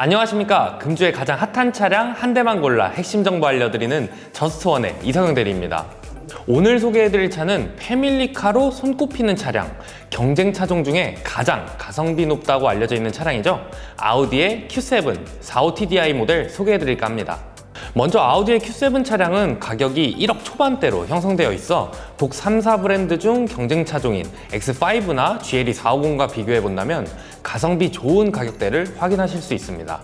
안녕하십니까. 금주의 가장 핫한 차량 한 대만 골라 핵심 정보 알려드리는 저스트원의 이성영 대리입니다. 오늘 소개해드릴 차는 패밀리카로 손꼽히는 차량 경쟁 차종 중에 가장 가성비 높다고 알려져 있는 차량이죠. 아우디의 Q7 45TDI 모델 소개해드릴까 합니다 먼저 아우디의 Q7 차량은 가격이 1억 초반대로 형성되어 있어 독 3사 브랜드 중 경쟁 차종인 X5나 GLE 450과 비교해 본다면 가성비 좋은 가격대를 확인하실 수 있습니다.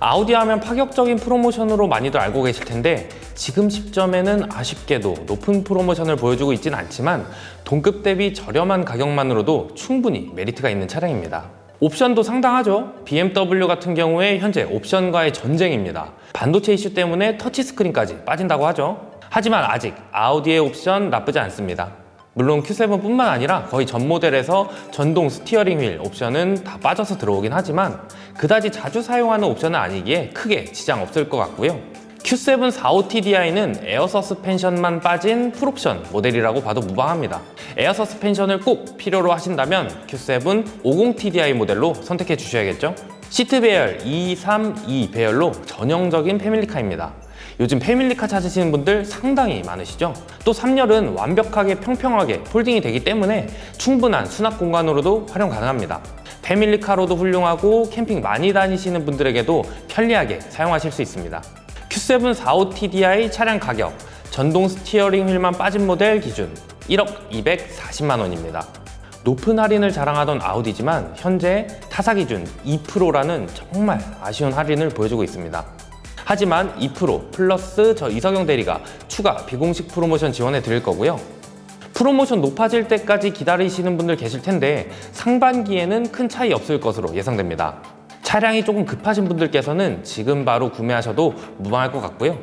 아우디 하면 파격적인 프로모션으로 많이들 알고 계실 텐데 지금 시점에는 아쉽게도 높은 프로모션을 보여주고 있진 않지만 동급 대비 저렴한 가격만으로도 충분히 메리트가 있는 차량입니다. 옵션도 상당하죠. BMW 같은 경우에 현재 옵션과의 전쟁입니다. 반도체 이슈 때문에 터치스크린까지 빠진다고 하죠. 하지만 아직 아우디의 옵션 나쁘지 않습니다. 물론 Q7뿐만 아니라 거의 전 모델에서 전동 스티어링 휠 옵션은 다 빠져서 들어오긴 하지만 그다지 자주 사용하는 옵션은 아니기에 크게 지장 없을 것 같고요. Q7 45TDI는 에어 서스펜션만 빠진 풀옵션 모델이라고 봐도 무방합니다. 에어 서스펜션을 꼭 필요로 하신다면 Q7 50TDI 모델로 선택해 주셔야겠죠? 시트 배열 2, 3, 2 배열로 전형적인 패밀리카입니다. 요즘 패밀리카 찾으시는 분들 상당히 많으시죠? 또 3열은 완벽하게 평평하게 폴딩이 되기 때문에 충분한 수납 공간으로도 활용 가능합니다. 패밀리카로도 훌륭하고 캠핑 많이 다니시는 분들에게도 편리하게 사용하실 수 있습니다. Q7 45TDI 차량 가격 전동 스티어링 휠만 빠진 모델 기준 1억 240만 원입니다. 높은 할인을 자랑하던 아우디지만 현재 타사 기준 2%라는 정말 아쉬운 할인을 보여주고 있습니다. 하지만 2% 플러스 저 이석영 대리가 추가 비공식 프로모션 지원해 드릴 거고요. 프로모션 높아질 때까지 기다리시는 분들 계실 텐데 상반기에는 큰 차이 없을 것으로 예상됩니다. 차량이 조금 급하신 분들께서는 지금 바로 구매하셔도 무방할 것 같고요.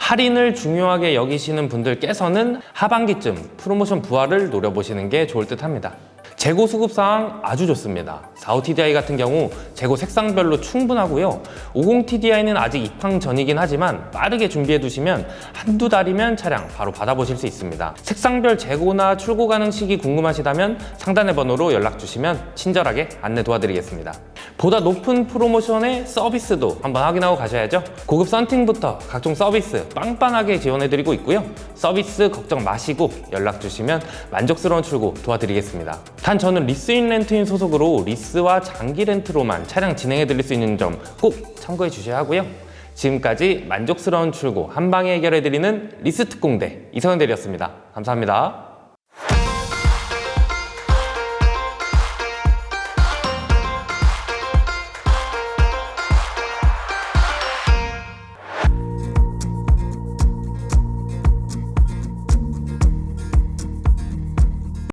할인을 중요하게 여기시는 분들께서는 하반기쯤 프로모션 부활을 노려보시는 게 좋을 듯 합니다. 재고 수급 상황 아주 좋습니다. 45TDI 같은 경우 재고 색상별로 충분하고요. 50TDI는 아직 입항 전이긴 하지만 빠르게 준비해 두시면 한두 달이면 차량 바로 받아보실 수 있습니다. 색상별 재고나 출고 가능 시기 궁금하시다면 상단의 번호로 연락 주시면 친절하게 안내 도와드리겠습니다. 보다 높은 프로모션의 서비스도 한번 확인하고 가셔야죠. 고급 썬팅부터 각종 서비스 빵빵하게 지원해드리고 있고요. 서비스 걱정 마시고 연락 주시면 만족스러운 출고 도와드리겠습니다. 단 저는 리스인 렌트인 소속으로 리스와 장기 렌트로만 차량 진행해 드릴 수 있는 점 꼭 참고해 주셔야 하고요. 지금까지 만족스러운 출고 한 방에 해결해 드리는 리스 특공대 이성현 대리였습니다. 감사합니다.